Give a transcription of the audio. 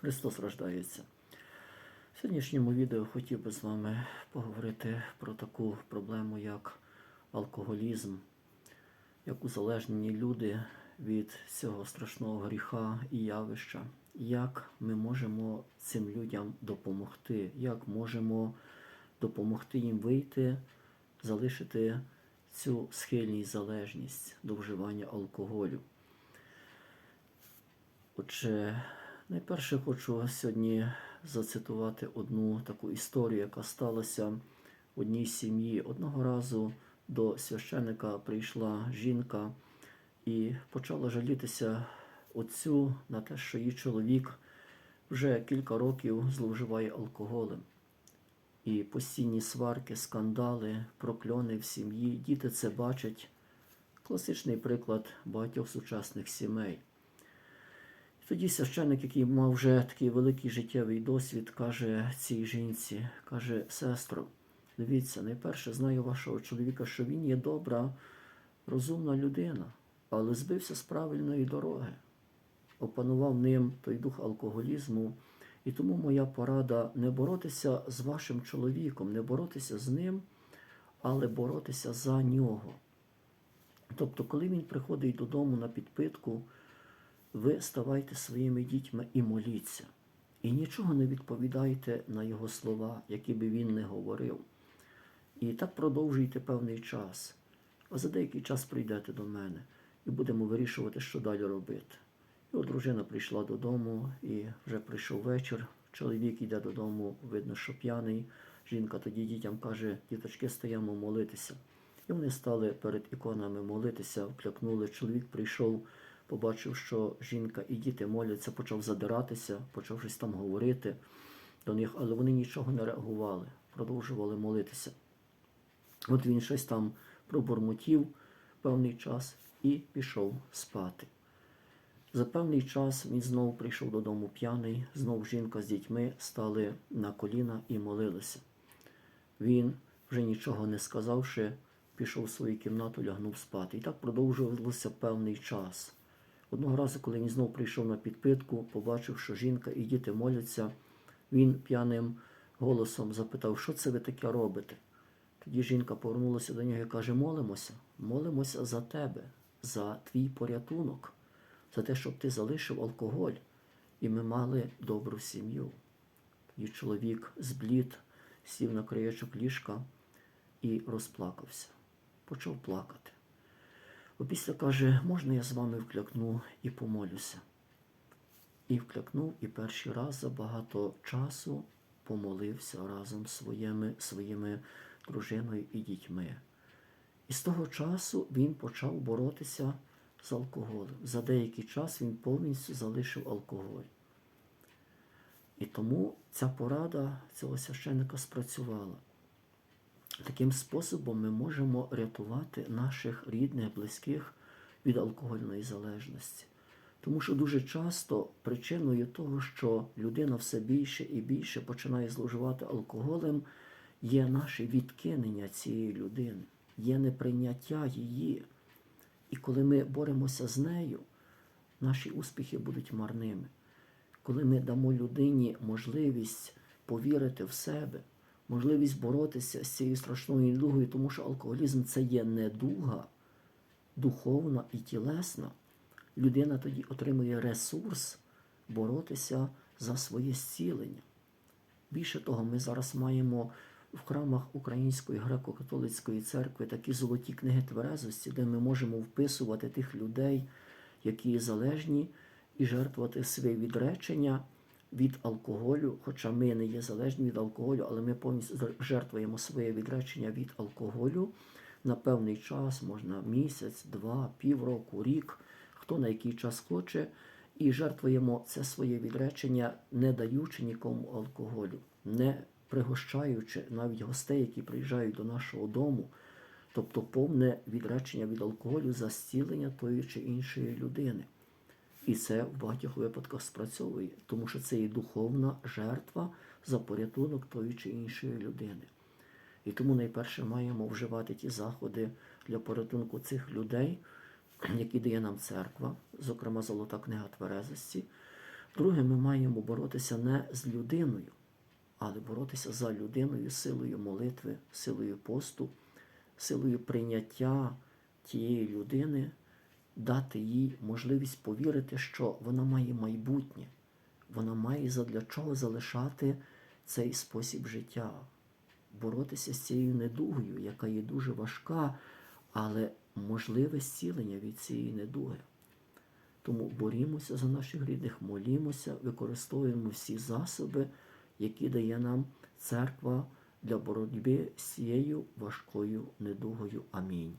Христос рождається. В сьогоднішньому відео хотів би з вами поговорити про таку проблему, як алкоголізм, як узалежнені люди від цього страшного гріха і явища, як ми можемо цим людям допомогти, як можемо допомогти їм вийти, залишити цю схильність залежність до вживання алкоголю. Отже, найперше хочу сьогодні зацитувати одну таку історію, яка сталася в одній сім'ї. Одного разу до священика прийшла жінка і почала жалітися отцю на те, що її чоловік вже кілька років зловживає алкоголем. І постійні сварки, скандали, прокльони в сім'ї. Діти це бачать. Класичний приклад багатьох сучасних сімей. Тоді священник, який мав вже такий великий життєвий досвід, каже цій жінці, каже, сестро, дивіться, найперше знаю вашого чоловіка, що він є добра, розумна людина, але збився з правильної дороги. Опанував ним той дух алкоголізму. І тому моя порада не боротися з вашим чоловіком, не боротися з ним, але боротися за нього. Тобто, коли він приходить додому на підпитку, ви ставайте своїми дітьми і моліться. І нічого не відповідайте на його слова, які би він не говорив. І так продовжуйте певний час. А за деякий час прийдете до мене і будемо вирішувати, що далі робити. І от дружина прийшла додому, і вже прийшов вечір. Чоловік йде додому, видно, що п'яний. Жінка тоді дітям каже, діточки, стаємо молитися. І вони стали перед іконами молитися, вклякнули. Чоловік прийшов, побачив, що жінка і діти моляться, почав задиратися, почав щось там говорити до них, але вони нічого не реагували, продовжували молитися. От він щось там пробурмотів певний час і пішов спати. За певний час він знову прийшов додому п'яний, знов жінка з дітьми стали на коліна і молилися. Він, вже нічого не сказавши, пішов в свою кімнату, лягнув спати. І так продовжувалося певний час. Одного разу, коли він знов прийшов на підпитку, побачив, що жінка і діти моляться, він п'яним голосом запитав, що це ви таке робите? Тоді жінка повернулася до нього і каже: Молимося, молимося за тебе, за твій порятунок за те, щоб ти залишив алкоголь, і ми мали добру сім'ю. Тоді чоловік зблід, сів на краєчок ліжка і розплакався, почав плакати. Опісля каже, можна я з вами вклякну і помолюся. І вклякнув, і перший раз за багато часу помолився разом з своїми, своїми дружиною і дітьми. І з того часу він почав боротися з алкоголем. За деякий час він повністю залишив алкоголь. І тому ця порада цього священника спрацювала. Таким способом ми можемо рятувати наших рідних, близьких від алкогольної залежності. Тому що дуже часто причиною того, що людина все більше і більше починає зловживати алкоголем, є наше відкинення цієї людини, є неприйняття її. І коли ми боремося з нею, наші успіхи будуть марними. Коли ми дамо людині можливість повірити в себе, можливість боротися з цією страшною недугою, тому що алкоголізм це є недуга, духовна і тілесна, людина тоді отримує ресурс боротися за своє зцілення. Більше того, ми зараз маємо в храмах Української греко-католицької церкви такі золоті книги тверезості, де ми можемо вписувати тих людей, які залежні, і жертвувати своє відречення від алкоголю. Хоча ми не є залежні від алкоголю, але ми повністю жертвуємо своє відречення від алкоголю на певний час, можна місяць, два, півроку, рік, хто на який час хоче. І жертвуємо це своє відречення, не даючи нікому алкоголю, не пригощаючи навіть гостей, які приїжджають до нашого дому, тобто повне відречення від алкоголю за зцілення тої чи іншої людини. І це в багатьох випадках спрацьовує, тому що це є духовна жертва за порятунок тої чи іншої людини. І тому найперше маємо вживати ті заходи для порятунку цих людей, які дає нам церква, зокрема Золота книга тверезості. Друге, ми маємо боротися не з людиною, але боротися за людиною силою молитви, силою посту, силою прийняття тієї людини, дати їй можливість повірити, що вона має майбутнє, вона має задля чого залишати цей спосіб життя, боротися з цією недугою, яка є дуже важка, але можливе зцілення від цієї недуги. Тому борімося за наших рідних, молімося, використовуємо всі засоби, які дає нам церква для боротьби з цією важкою недугою. Амінь.